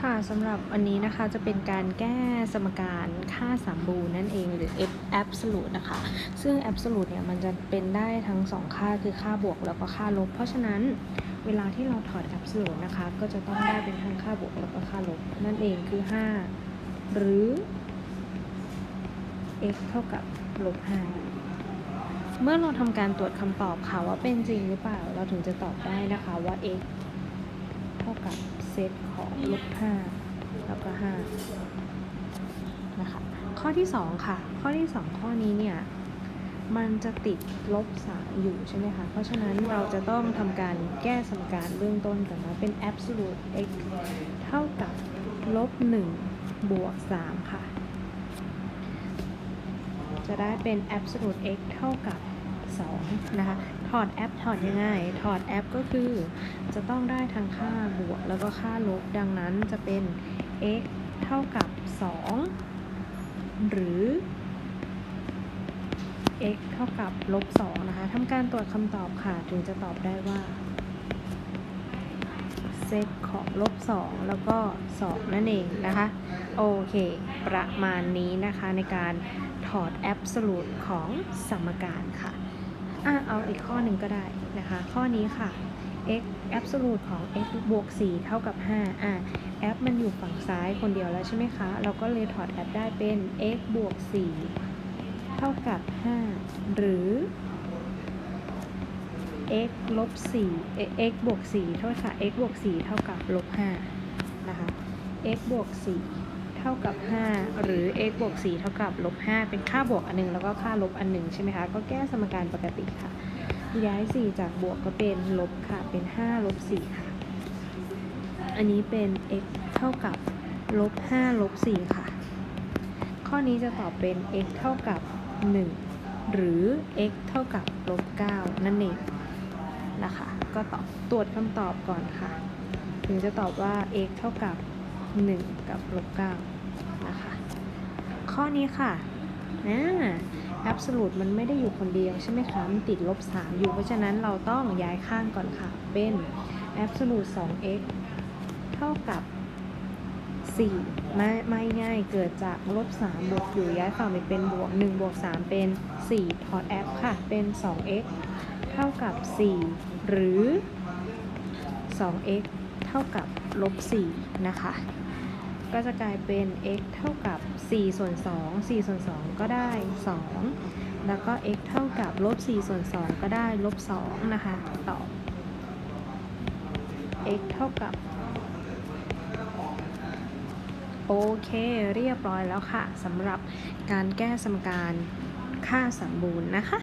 ค่ะสำหรับวันนี้นะคะจะเป็นการแก้สมการค่าสามบูรณ์นั่นเองหรือ f absolute นะคะ ซึ่ง absolute เนี่ยมันจะเป็นได้ทั้งสองค่าคือค่าบวกแล้วก็ค่าลบ เพราะฉะนั้นเวลาที่เราถอด absolute นะคะ ก็จะต้องได้เป็นทั้งค่าบวกแล้วก็ค่าลบ นั่นเองคือ 5 หรือ x เท่ากับลบ5เมื่อเราทำการตรวจคำตอบค่ะว่าเป็นจริงหรือเปล่าเราถึงจะตอบได้นะคะว่า x ท่ากับเซตของลบ5แล้วก็5นะคะข้อที่2ค่ะ ข้อที่2ข้อนี้เนี่ยมันจะติดลบ3อยู่ใช่ไหมคะ เพราะฉะนั้นเราจะต้องทำการแก้สมการเบื้องต้นกันนะเป็น absolute x เท่ากับลบ1บวก3ค่ะ จะได้เป็น absolute x เท่ากับ 2นะคะ ถอดแอปถอดยังไง ถอดแอปก็คือจะต้องได้ทั้งค่าบวกแล้วก็ค่าลบ ดังนั้นจะเป็น x เท่ากับ 2 หรือ x เท่ากับลบ2นะคะ ทำการตรวจคำตอบค่ะ ถึงจะตอบได้ว่าเซตของลบ 2 แล้วก็ 2 นั่นเองนะคะ โอเค ประมาณนี้นะคะในการถอด absolute ของสมการค่ะ อะเอาอีกข้อหนึ่งก็ได้นะคะ ข้อนี้ค่ะ x absolute ของ x บวก 4 เท่ากับ 5 อะ f มันอยู่ฝั่งซ้ายคนเดียวแล้วใช่ไหมคะ เราก็เลยถอด f ได้เป็น x บวก 4 เท่ากับ 5 หรือ x ลบ 4 x บวก 4 เท่าค่ะ x บวก 4 เท่ากับลบ 5 นะคะ x บวก 4 ท่ากับ 5 หรือ x บวก4เท่ากับลบ5เป็นค่าบวกอันหนึง แล้วก็ค่าลบอันหนึ่งใช่ไหมคะ ก็แก้สมการปกติค่ะ ย้าย 4 จากบวกก็เป็นลบค่ะ เป็น 5 ลบ 4 ค่ะ อันนี้เป็น x เท่ากับลบ 5 ลบ 4 ค่ะ ข้อนี้จะตอบเป็น x เท่ากับ 1 หรือ x เท่ากับลบ 9 นั่นเองนะคะ ก็ตอบตรวจคำตอบก่อนค่ะ ถึงจะตอบว่า x เท่ากับ 1 กับลบ9 ข้อนี้ค่ะอ่า absolute มันไม่ได้อยู่คนเดียวใช่ไหมคะ มันติดลบ 3 อยู่ เพราะฉะนั้นเราต้องย้ายข้างก่อนค่ะ เป็น absolute 2x เท่ากับ 4 ไม่ไม่ง่ายเกิดจากลบ 3 บวกอยู่ย้ายฝั่งไปเป็นบวก 1 บวก 3 เป็น 4 ถอดแอปค่ะ เป็น 2x เท่ากับ 4 หรือ 2x เท่ากับลบ 4 นะคะ ก็จะกลายเป็น x เท่ากับ 4 ส่วน 2 4 ส่วน 2 ก็ได้ 2 แล้วก็ x เท่ากับลบ 4 ส่วน 2 ก็ได้ลบ 2 นะคะ ตอบ x เท่ากับ โอเค เรียบร้อยแล้วค่ะสำหรับการแก้สมการค่าสมบูรณ์นะคะ